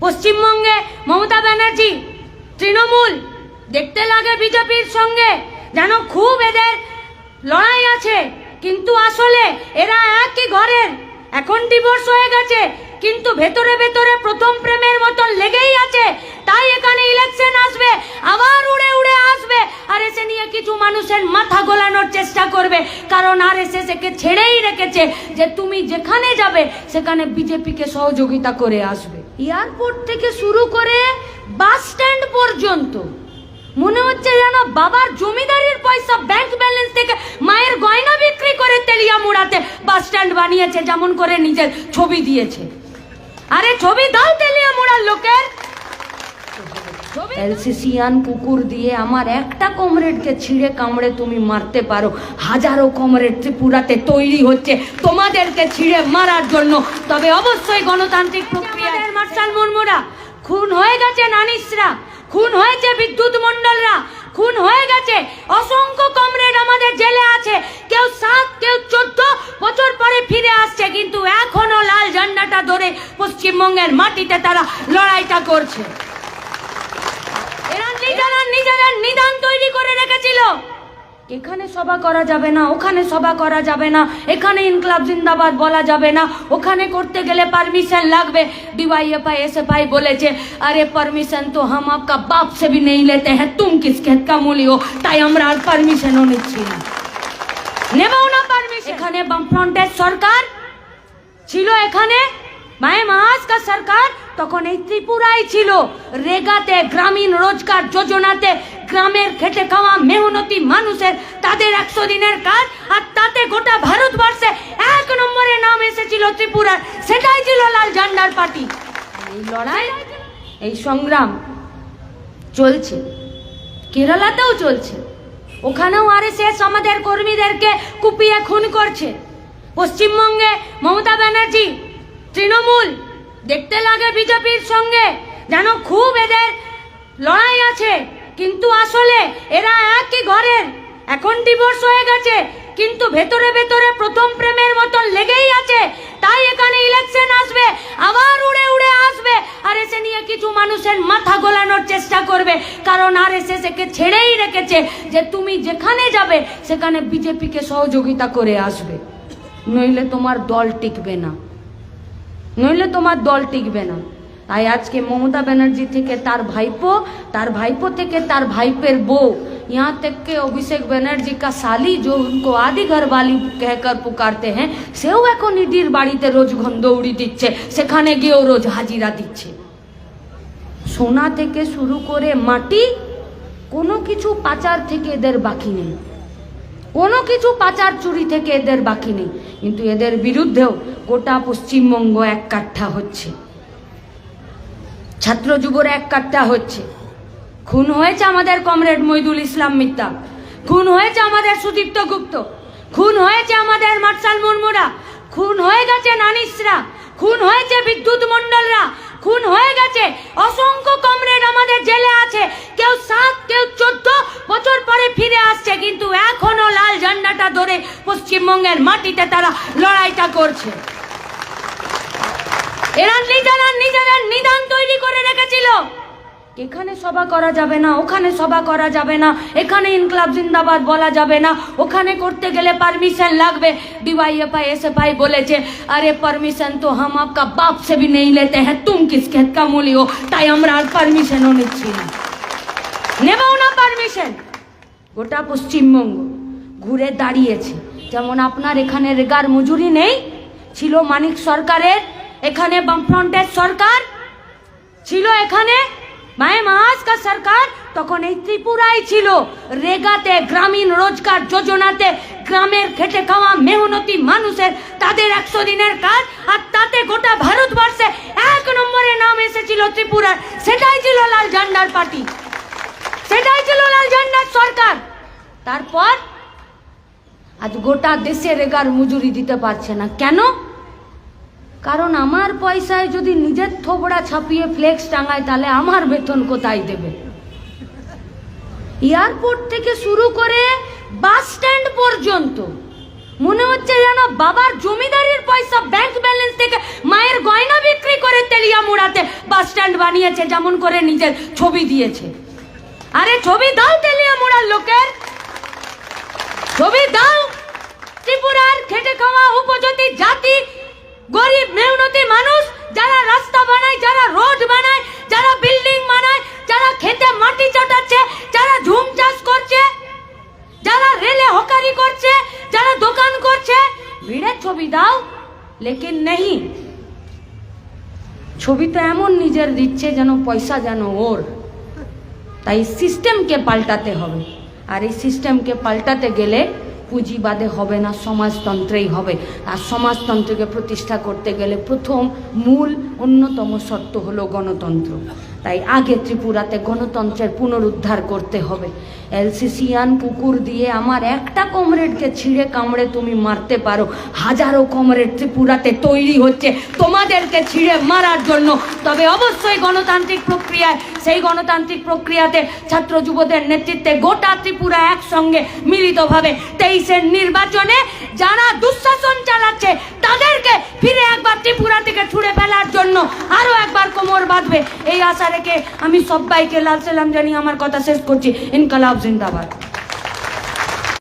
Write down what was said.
পশ্চিমবঙ্গে মমতা ব্যানার্জি তৃণমূল দেখতে লাগে বিজেপির সঙ্গে। যেন খুব এদের লড়াই আছে। কিন্তু আসলে এরা একই ঘরের। এখন ডিভোর্স হয়ে গেছে। কিন্তু ভেতরে ভেতরে প্রথম প্রেমের মতন লেগেই আছে। তাই এখানে ইলেকশন আসবে, আবার উড়ে উড়ে আসবে। আর এসে নিয়ে কিছু মানুষের মাথা গোলানোর চেষ্টা করবে। কারণ আর এসে সেকে ছেড়েই রেখেছে যে তুমি যেখানে যাবে, সেখানে বিজেপিকে সহযোগিতা করে আসবে। এয়ারপোর্ট থেকে শুরু করে বাস স্ট্যান্ড পর্যন্ত। মনে হচ্ছে যেন বাবার জমিদারির পয়সা ব্যাংক ব্যালেন্স থেকে মায়ের গয়না বিক্রি করে তেলিয়া মুড়াতে বাস স্ট্যান্ড বানিয়েছে, যেমন করে নিজের ছবি দিয়েছে। আরে ছবি দাও তেলিয়া মুড়ার লোকের এলসিসিয়ান কুকুর দিয়ে আমার একটা কমরেডকে ছিঁড়ে কামড়ে তুমি মারতে পারো। হাজারো কমরেড ত্রিপুরাতে তৈরি হচ্ছে তোমাদেরকে ছিঁড়ে মারার জন্য। তবে অবশ্যই গণতান্ত্রিক প্রক্রিয়া মুর্মুরা খুন হয়ে গেছে নানিসরা, খুন হয়েছে বিদ্যুৎ মণ্ডলরা, খুন হয়ে গেছে অসংখ্য কমরেড আমাদের জেলে আছে। কেউ সাত, কেউ চোদ্দ বছর পরে ফিরে আসছে, কিন্তু এখনও লাল ঝান্ডাটা ধরে পশ্চিমবঙ্গের মাটিতে তারা লড়াইটা করছে। এরা নিজেরা নিজেদের নিদান তৈরি করে রেখেছিল। এখানে সভা করা যাবে না, ওখানে সভা করা যাবে না, এখানে ইনকলাব জিন্দাবাদ বলা যাবে না, ওখানে করতে গেলে পারমিশন লাগবে। ডিওয়াইএফআই, এসএফআই বলেছে, আরে পারমিশন তো হাম আপকা বাপ সে ভি নেই লেতে হ্যাঁ তুম কিসকে কামুলি হো, তাই আমরা আর পারমিশনও নিচ্ছি না। নেবও না পারমিশন এখানে বামফ্রন্টের সরকার ছিল এখানে, মায়ে মহাজকা সরকার, তখন এই ত্রিপুরাই ছিল। রেগাতে, গ্রামীণ রোজগার যোজনাতে গ্রামের খেটে খাওয়া মেহনতি মানুষের তাদের একশো দিনের কাজ আর তাতে গোটা ভারতবর্ষে এক নম্বরে নাম এসেছিল ত্রিপুরার, সেটাই ছিল লাল ঝান্ডার পার্টি। এই লড়াই, এই সংগ্রাম চলছে। কেরালাতেও চলছে। ওখানেও আর আরএসএস আমাদের কর্মীদেরকে কুপিয়ে খুন করছে। পশ্চিমবঙ্গে মমতা ব্যানার্জি, তৃণমূল, দেখতে লাগে বিজেপির সঙ্গে, যেন খুব এদের লড়াই আছে। কিন্তু আসলে এরা একই ঘরের। এখন ডিভোর্স হয়ে গেছে, কিন্তু ভেতরে ভেতরে প্রথম প্রেমের মতন লেগেই আছে। তাই এখানে ইলেকশন আসবে, আবার উড়ে উড়ে আসবে। আর এসে নিয়ে কিছু মানুষের মাথা গোলানোর চেষ্টা করবে। কারণ আর এসে সেকে ছেড়েই রেখেছে যে তুমি যেখানে যাবে, সেখানে বিজেপিকে সহযোগিতা করে আসবে। নইলে তোমার দল টিকবে না। নইলে তোমার দল টিকবে না। তাই আজকে মমতা ব্যানার্জি থেকে তার ভাইপো তার ভাইপো থেকে তার ভাইপের বউ यहाँ तक के अभिषेक बनर्जी का साली जो उनको आदि घर वाली कहकर पुकारते हैं সেও এখন ইডির বাড়িতে রোজ দৌড়ি দিচ্ছে সেখানে গিয়েও রোজ হাজিরা দিচ্ছে সোনা থেকে শুরু করে মাটি কোনো কিছু পাচার থেকে এদের বাকি নেই কোনো কিছু পাচার চুরি থেকে এদের বাকি নেই কিন্তু এদের বিরুদ্ধেও গোটা পশ্চিমবঙ্গ এক কাঠা হচ্ছে ছাত্র যুবরা এক কাঠা হচ্ছে। খুন হয়েছে আমাদের কমরেড মইদুল ইসলাম মিত্তা। খুন হয়েছে আমাদের সুদীপ্ত গুপ্ত। খুন হয়েছে আমাদের মার্শাল মুর্মুরা। খুন হয়ে গেছে নানিসরা। খুন হয়েছে বিদ্যুৎ মণ্ডলরা। খুন হয়ে গেছে অসংখ্য কমরেড আমাদের জেলে আছে। কেউ সাত, কেউ চোদ্দ বছর পরে ফিরে আসছে, কিন্তু এখনও লাল ঝান্ডাটা ধরে পশ্চিমবঙ্গের মাটিতে তারা লড়াইটা করছে। এরা নিজেরা নিজেদের নিদান তৈরি করে রেখেছিল। এখানে সভা করা যাবে না, ওখানে সভা করা যাবে না, এখানে ইনকলাব জিন্দাবাদ বলা যাবে না, ওখানে করতে গেলে পারমিশন লাগবে। D Y F I S F I বলেছে, আরে পারমিশন তো হাম আপকা বাপ সে ভি নেই লেতে হ্যাঁ তুম কিস খেতকা হ্যাঁ, মুলি হো? তাই আমরা আর পারমিশনও নিচ্ছি না। নেবও না পারমিশন গোটা পশ্চিমবঙ্গ ঘুরে দাঁড়িয়েছে। যেমন আপনার এখানে রেগার মজুরি নেই, ছিল মানিক সরকারের এখানে বামফ্রন্টের সরকার ছিল এখানে, মায়ে মহাজকা সরকার, তখন এই ত্রিপুরাই ছিল। রেগাতে গ্রামীণ রোজগার যোজনাতে গ্রামের খেটে খাওয়া মেহনতি মানুষের, তাদের একশো দিনের কাজ, আর তাতে গোটা ভারতবর্ষে এক নম্বরে নাম এসেছিল ত্রিপুরার। সেটাই ছিল লাল ঝান্ডার পার্টি। সেটাই ছিল লাল ঝান্ডার সরকার। তারপর আজ গোটা দেশে রেগার মজুরি দিতে পারছে না। কেন? কারণ আমার পয়সায় যদি নিজের থোবড়া ছাপিয়ে ফ্লেক্স টাঙায়, তাহলে আমার বেতন কোথায় দেবে? এয়ারপোর্ট থেকে শুরু করে বাস স্ট্যান্ড পর্যন্ত। মনে হচ্ছে যেন বাবার জমিদারির পয়সা ব্যাংক ব্যালেন্স থেকে মায়ের গয়না বিক্রি করে তেলিয়া মুড়াতে বাস স্ট্যান্ড বানিয়েছে, যেমন করে নিজের ছবি দিয়েছে। আরে ছবি দাও তেলিয়া মুড়ার লোকের। ছবি দাও। ত্রিপুরার খেটে খাওয়া উপজাতি ছবি দাও, লেকিন নেই। ছবি তো এমন নিজের দিচ্ছে যেন পয়সা যেন ওর। তাই সিস্টেমকে পাল্টাতে হবে। আর এই সিস্টেমকে পাল্টাতে গেলে পুঁজিবাদে হবে না, সমাজতন্ত্রেই হবে। আর সমাজতন্ত্রকে প্রতিষ্ঠা করতে গেলে প্রথম মূল অন্যতম শর্ত হলো গণতন্ত্র। তাই আগে ত্রিপুরাতে গণতন্ত্রের পুনরুদ্ধার করতে হবে। এলসিসিয়ান কুকুর দিয়ে আমার একটা কমরেডকে ছিঁড়ে কামড়ে তুমি মারতে পারো। হাজারো কমরেড ত্রিপুরাতে তৈরি হচ্ছে তোমাদেরকে ছিঁড়ে মারার জন্য। তবে অবশ্যই গণতান্ত্রিক প্রক্রিয়ায়, সেই গণতান্ত্রিক প্রক্রিয়াতে ছাত্র যুবদের নেতৃত্বে গোটা ত্রিপুরা একসঙ্গে মিলিতভাবে তেইশের নির্বাচনে যারা দুঃশাসন আশা রেখে আমি সবাইকে লাল সালাম জানি আমার কথা শেষ করছি। ইনকালাব জিন্দাবাদ।